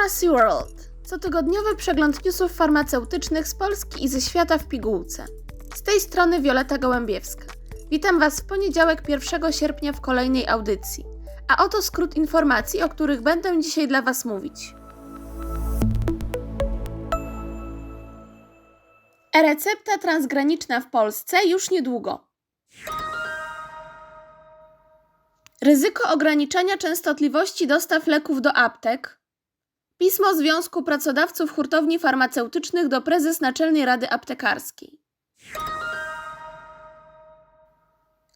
Pharmacy World. Cotygodniowy przegląd newsów farmaceutycznych z Polski i ze świata w pigułce. Z tej strony Wioleta Gołębiewska. Witam Was w poniedziałek 1 sierpnia w kolejnej audycji. A oto skrót informacji, o których będę dzisiaj dla Was mówić. E-recepta transgraniczna w Polsce już niedługo. Ryzyko ograniczania częstotliwości dostaw leków do aptek. Pismo Związku Pracodawców Hurtowni Farmaceutycznych do prezes Naczelnej Rady Aptekarskiej.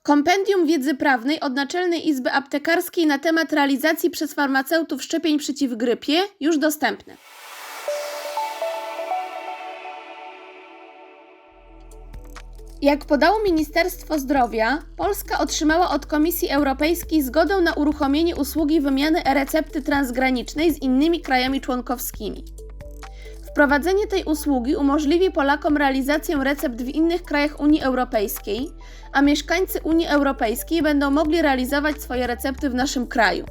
Kompendium wiedzy prawnej od Naczelnej Izby Aptekarskiej na temat realizacji przez farmaceutów szczepień przeciw grypie już dostępne. Jak podało Ministerstwo Zdrowia, Polska otrzymała od Komisji Europejskiej zgodę na uruchomienie usługi wymiany e-recepty transgranicznej z innymi krajami członkowskimi. Wprowadzenie tej usługi umożliwi Polakom realizację recept w innych krajach Unii Europejskiej, a mieszkańcy Unii Europejskiej będą mogli realizować swoje recepty w naszym kraju.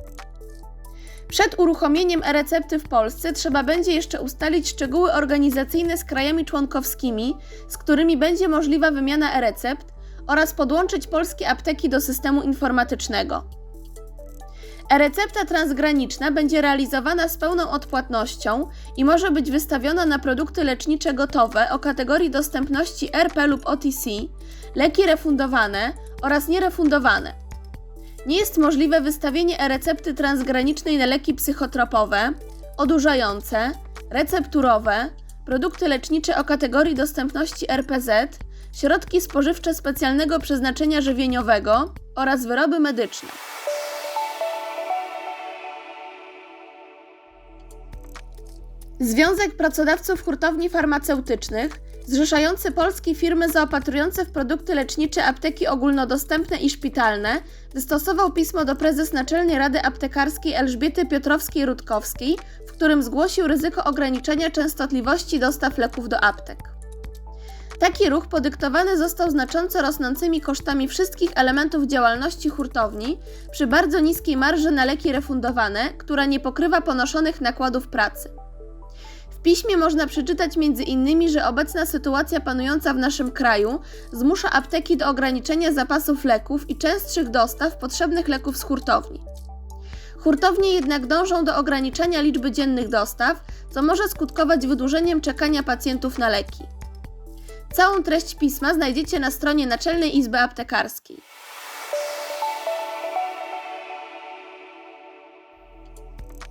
Przed uruchomieniem e-recepty w Polsce trzeba będzie jeszcze ustalić szczegóły organizacyjne z krajami członkowskimi, z którymi będzie możliwa wymiana e-recept oraz podłączyć polskie apteki do systemu informatycznego. E-recepta transgraniczna będzie realizowana z pełną odpłatnością i może być wystawiona na produkty lecznicze gotowe o kategorii dostępności RP lub OTC, leki refundowane oraz nierefundowane. Nie jest możliwe wystawienie e-recepty transgranicznej na leki psychotropowe, odurzające, recepturowe, produkty lecznicze o kategorii dostępności RPZ, środki spożywcze specjalnego przeznaczenia żywieniowego oraz wyroby medyczne. Związek Pracodawców Hurtowni Farmaceutycznych, zrzeszający polskie firmy zaopatrujące w produkty lecznicze apteki ogólnodostępne i szpitalne, wystosował pismo do prezes Naczelnej Rady Aptekarskiej Elżbiety Piotrowskiej-Rutkowskiej, w którym zgłosił ryzyko ograniczenia częstotliwości dostaw leków do aptek. Taki ruch podyktowany został znacząco rosnącymi kosztami wszystkich elementów działalności hurtowni przy bardzo niskiej marży na leki refundowane, która nie pokrywa ponoszonych nakładów pracy. Piśmie można przeczytać m.in., że obecna sytuacja panująca w naszym kraju zmusza apteki do ograniczenia zapasów leków i częstszych dostaw potrzebnych leków z hurtowni. Hurtownie jednak dążą do ograniczania liczby dziennych dostaw, co może skutkować wydłużeniem czekania pacjentów na leki. Całą treść pisma znajdziecie na stronie Naczelnej Izby Aptekarskiej.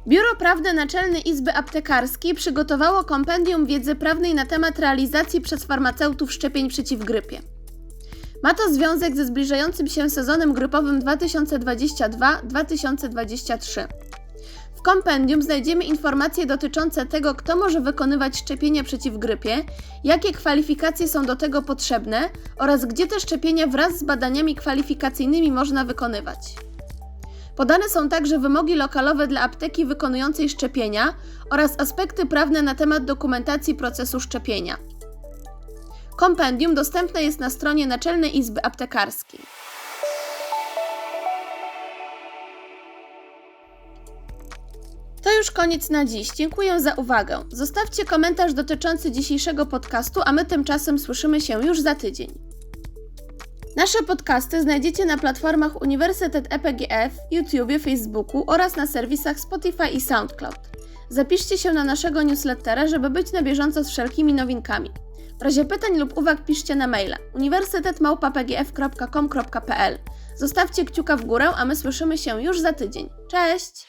Biuro Prawne Naczelnej Izby Aptekarskiej przygotowało kompendium wiedzy prawnej na temat realizacji przez farmaceutów szczepień przeciw grypie. Ma to związek ze zbliżającym się sezonem grypowym 2022-2023. W kompendium znajdziemy informacje dotyczące tego, kto może wykonywać szczepienia przeciw grypie, jakie kwalifikacje są do tego potrzebne oraz gdzie te szczepienia wraz z badaniami kwalifikacyjnymi można wykonywać. Podane są także wymogi lokalowe dla apteki wykonującej szczepienia oraz aspekty prawne na temat dokumentacji procesu szczepienia. Kompendium dostępne jest na stronie Naczelnej Izby Aptekarskiej. To już koniec na dziś. Dziękuję za uwagę. Zostawcie komentarz dotyczący dzisiejszego podcastu, a my tymczasem słyszymy się już za tydzień. Nasze podcasty znajdziecie na platformach Uniwersytet EPGF, YouTube, Facebooku oraz na serwisach Spotify i SoundCloud. Zapiszcie się na naszego newslettera, żeby być na bieżąco z wszelkimi nowinkami. W razie pytań lub uwag piszcie na maila uniwersytetmałpa.pgf.com.pl Zostawcie kciuka w górę, a my słyszymy się już za tydzień. Cześć!